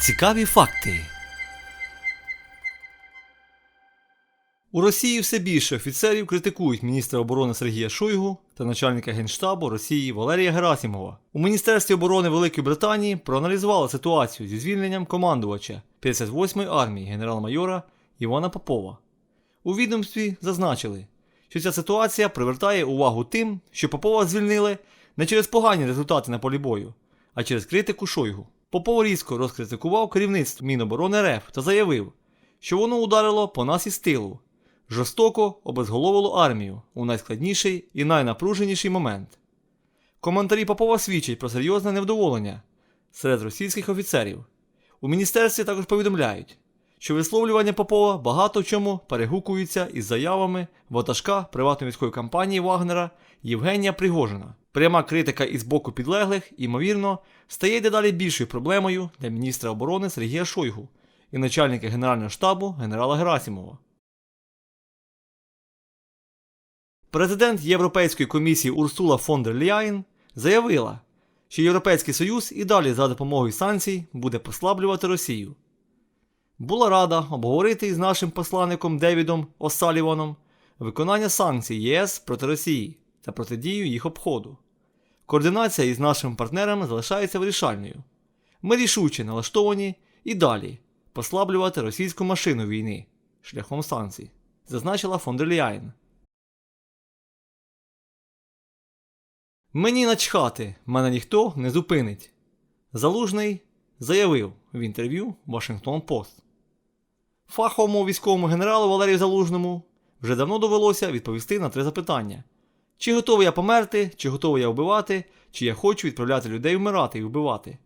Цікаві факти. У Росії все більше офіцерів критикують міністра оборони Сергія Шойгу та начальника генштабу Росії Валерія Герасимова. У Міністерстві оборони Великої Британії проаналізували ситуацію зі звільненням командувача 58-ї армії генерал-майора Івана Попова. У відомстві зазначили, що ця ситуація привертає увагу тим, що Попова звільнили не через погані результати на полі бою, а через критику Шойгу. Попов різко розкритикував керівництво Міноборони РФ та заявив, що воно ударило по нас із тилу, жорстоко обезголовило армію у найскладніший і найнапруженіший момент. Коментарі Попова свідчать про серйозне невдоволення серед російських офіцерів. У міністерстві також повідомляють, що висловлювання Попова багато в чому перегукуються із заявами ватажка приватної військової компанії Вагнера Євгенія Пригожина. Пряма критика із боку підлеглих, ймовірно, стає дедалі більшою проблемою для міністра оборони Сергія Шойгу і начальника Генерального штабу генерала Герасимова. Президент Європейської комісії Урсула фон дер Ляєн заявила, що Європейський Союз і далі за допомогою санкцій буде послаблювати Росію. Була рада обговорити із нашим посланником Девідом О'Саліваном виконання санкцій ЄС проти Росії та протидію їх обходу. Координація із нашими партнерами залишається вирішальною. Ми рішуче налаштовані і далі послаблювати російську машину війни шляхом санкцій, зазначила фон. Мені начхати, мене ніхто не зупинить. Залужний заявив в інтерв'ю Washington Post. Фаховому військовому генералу Валерію Залужному вже давно довелося відповісти на три запитання: чи готовий я померти, чи готовий я вбивати, чи я хочу відправляти людей вмирати і вбивати.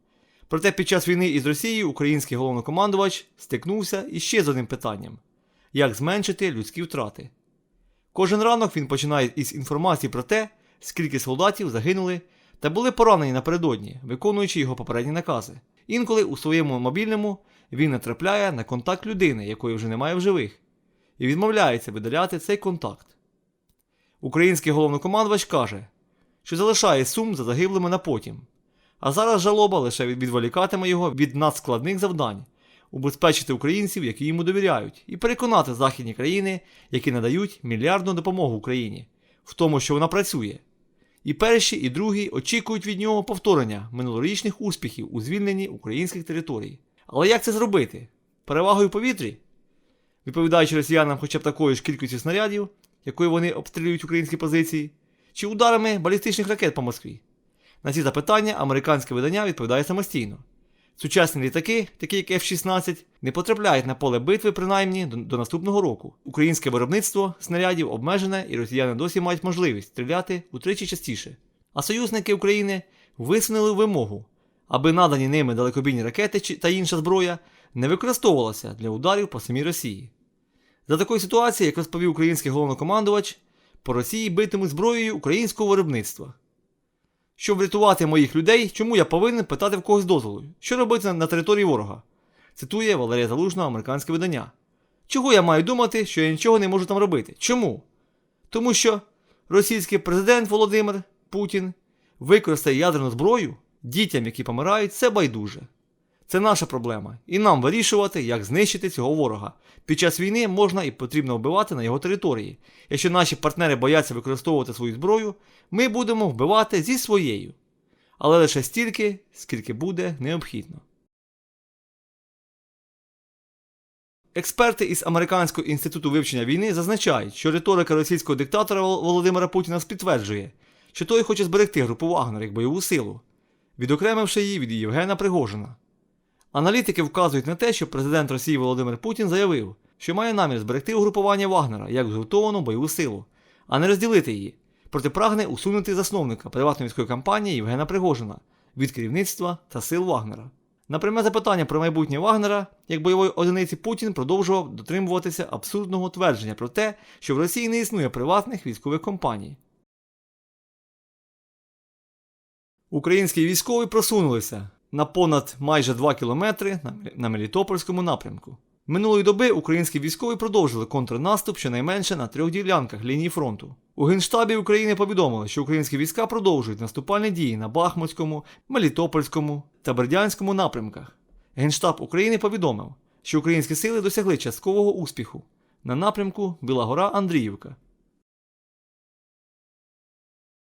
Проте під час війни із Росією український головнокомандувач стикнувся іще з одним питанням: як зменшити людські втрати. Кожен ранок він починає із інформації про те, скільки солдатів загинули та були поранені напередодні, виконуючи його попередні накази. Інколи у своєму мобільному він натрапляє на контакт людини, якої вже немає в живих, і відмовляється видаляти цей контакт. Український головнокомандувач каже, що залишає сум за загиблими на потім, а зараз жалоба лише відволікатиме його від надскладних завдань, убезпечити українців, які йому довіряють, і переконати західні країни, які надають мільярдну допомогу Україні, в тому, що вона працює. І перші, і другі очікують від нього повторення минулорічних успіхів у звільненні українських територій. Але як це зробити? Перевагою повітрі? Відповідаючи росіянам хоча б такою ж кількістю снарядів, якою вони обстрілюють українські позиції, чи ударами балістичних ракет по Москві? На ці запитання американське видання відповідає самостійно. Сучасні літаки, такі як F-16, не потрапляють на поле битви принаймні до, до наступного року. Українське виробництво снарядів обмежене, і росіяни досі мають можливість стріляти утричі частіше. А союзники України висунули вимогу, аби надані ними далекобійні ракети та інша зброя не використовувалася для ударів по самій Росії. За такої ситуації, як розповів український головнокомандувач, по Росії битимуть зброєю українського виробництва. Щоб врятувати моїх людей, чому я повинен питати в когось дозволу? Що робити на- території ворога? Цитує Валерія Залужна американське видання. Чого я маю думати, що я нічого не можу там робити? Чому? Тому що російський президент Володимир Путін використає ядерну зброю дітям, які помирають, це байдуже. Це наша проблема, і нам вирішувати, як знищити цього ворога. Під час війни можна і потрібно вбивати на його території. Якщо наші партнери бояться використовувати свою зброю, ми будемо вбивати зі своєю. Але лише стільки, скільки буде необхідно. Експерти із Американського інституту вивчення війни зазначають, що риторика російського диктатора Володимира Путіна підтверджує, що той хоче зберегти групу Вагнер як бойову силу, відокремивши її від Євгена Пригожина. Аналітики вказують на те, що президент Росії Володимир Путін заявив, що має намір зберегти угрупування Вагнера як згуртовану бойову силу, а не розділити її, проте прагне усунути засновника приватної військової компанії Євгена Пригожина від керівництва та сил Вагнера. На пряме запитання про майбутнє Вагнера як бойової одиниці Путін продовжував дотримуватися абсурдного твердження про те, що в Росії не існує приватних військових компаній. Українські військові просунулися на понад майже 2 кілометри на, Мелітопольському напрямку. Минулої доби українські військові продовжили контрнаступ щонайменше на трьох ділянках лінії фронту. У Генштабі України повідомили, що українські війська продовжують наступальні дії на Бахмутському, Мелітопольському та Бердянському напрямках. Генштаб України повідомив, що українські сили досягли часткового успіху на напрямку Біла Гора Андріївка